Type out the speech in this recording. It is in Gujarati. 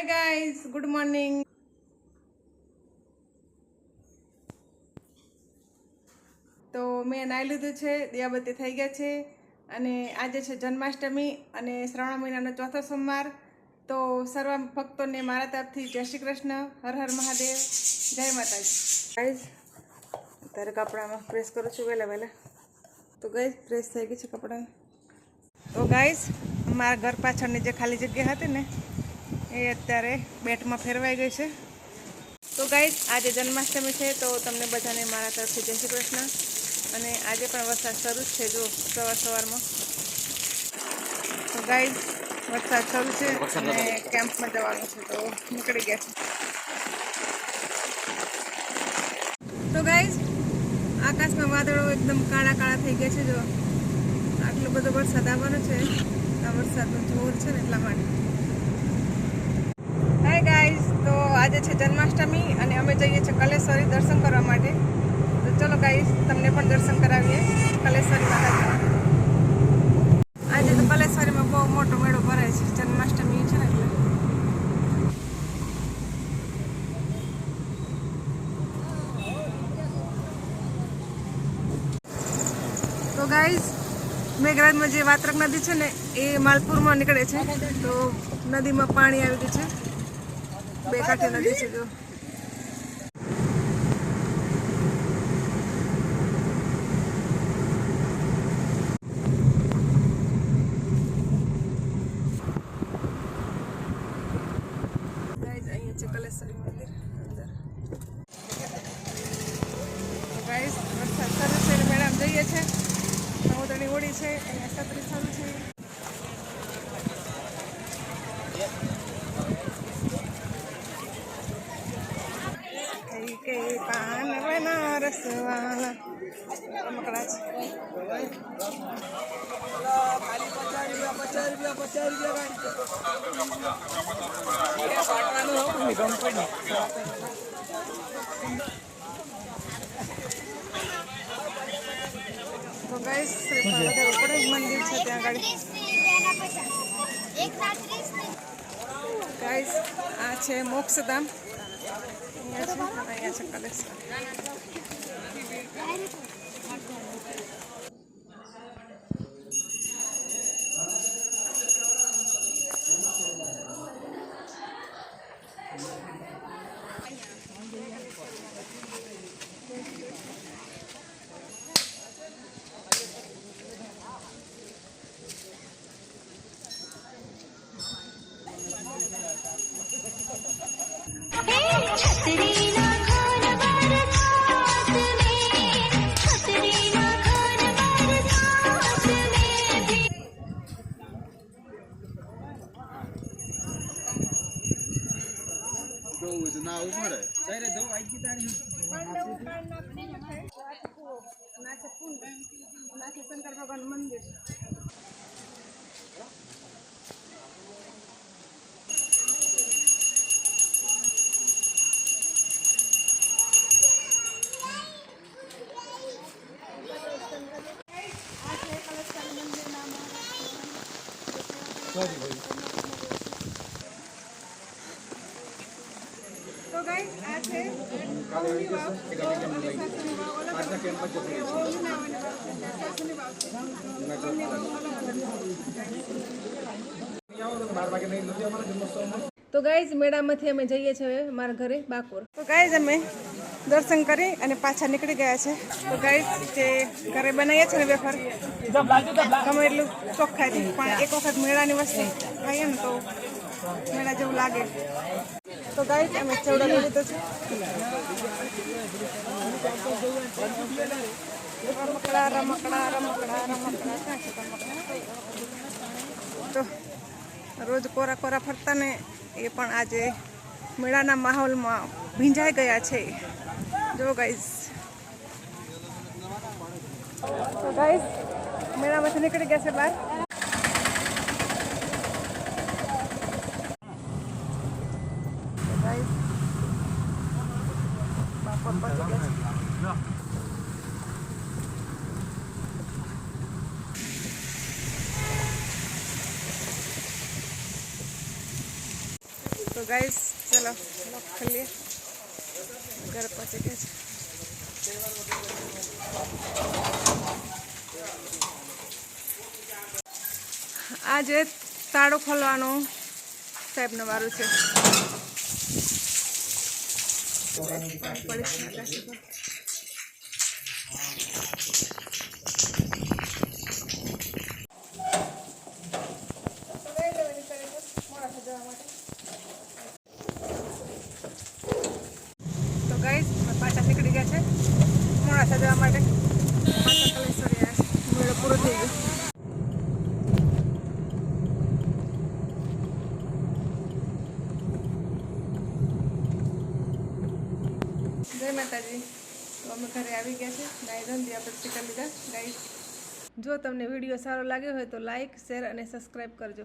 હાય ગાઈઝ ગુડ મોર્નિંગ તો મેં નાહી લીધું છે, દિયાબત્તી થઈ ગયા છે અને આજે છે જન્માષ્ટમી અને શ્રાવણ મહિનાનો ચોથો સોમવાર. તો સર્વ ભક્તોને મારા તરફથી જય શ્રી કૃષ્ણ. હર હર મહાદેવ. જય માતાજી. ગાઈઝ અત્યારે કપડામાં પ્રેસ કરું છું વહેલા વહેલા. તો ગાઈઝ પ્રેસ થઈ ગઈ છે કપડાં તો ગાઈઝ મારા ઘર પાછળની જે ખાલી જગ્યા હતી ને એ અત્યારે બેટમાં ફેરવાઈ ગઈ છે. તો ગાઈઝ આજે જન્માષ્ટમી છે તો તમને બધાને મારા તરફથી જય શ્રી કૃષ્ણ. અને આજે પણ વરસાદ શરૂ જ છે જો સવાર સવારમાં. તો ગાઈઝ વરસાદ શરૂ છે અને કેમ્પમાં જવાનું છે તો નીકળી ગયા છે. તો ગાઈઝ આકાશમાં વાદળો એકદમ કાળા કાળા થઈ ગયા છે જો. આટલો બધો વરસાદ આવવાનો છે. આ વરસાદનું જોર છે ને એટલા માટે હાય ગાઈઝ તો આજે છે જન્માષ્ટમી અને અમે જઈએ છીએ કલેશ્વરી દર્શન કરવા માટે. તો ચલો ગાઈઝ તમને પણ દર્શન કરાવીએ કલેશ્વરી માતાજીના આજે તો કલેશ્વરીમાં બહુ મોટો મેળો ભરાય છે, જન્માષ્ટમી છે ને એટલે. તો ગાઈઝ મેઘરાજમાં જે વાત્રક નદી છે ને, એ માલપુરમાં નીકળે છે. તો નદીમાં પાણી આવી ગયું છે. બે કાંઠે નદી છે જો Guys, અહીંયા છે કલેશ્વરી મંદિર અંદર તો ગાઈસ વરસાદ શરૂ છે એટલે મેડમ જઈએ છે સમુદ્રની હોડી છે અહીંયા છત્રી શરૂ છે કઈ પાન બનારસ વાલા રમકડા છે. મંદિર છે ત્યાં આગળ. ગાઈસ આ છે મોક્ષધામ. અહીંયા છે શંકર ભગવાન મંદિર તો ગાઈસ આ છે કૌની વાવ તો અને વાવ અલગ અલગ છે. તો મેળામાંથી અમે જઈએ છીએ મારા ઘરે, બાકોર તો ગાઈઝ અમે દર્શન કરી અને પાછા નીકળી ગયા છે તો ગાઈઝ જે ઘરે બનાવીએ છીએ ને વેફર ગમે એટલું ચોખ્ખાથી પણ એક વખત મેળાની વસ્તુ ખાઈએ ને તો મેળા જેવું લાગે તો ગાઈઝ અમે ચવડો લઈ લીધો છે. રમકડા રમકડા રમકડા રમકડા. તો રોજ કોરા કોરા ફરતા ને એ પણ આજે મેળાના માહોલમાં ભીંજાઈ ગયા છે. જો ગાઈસ તો ગાઈસ મેળામાંથી નીકળી ગયા છે બહાર તો guys, ગયા છે. તો ગાઈસ ચલો લોક લઈએ ઘર પહોંચી ગયા છે આજે તાળો ખોલવાનું સાહેબનું વારું છે પડી છે આકાશી પર. તો ગાઈસ પાછા નીકળી ગયા છે મોડાસા જવા માટે માતા કલેશ્વરી આ મેળો પૂરો થઈ ગયો જય માતાજી. તો ઘરે આવી ગયા છે નાઈ જો તમને વીડિયો સારો લાગ્યો હોય તો લાઈક, શેર અને સબસ્ક્રાઈબ કરજો.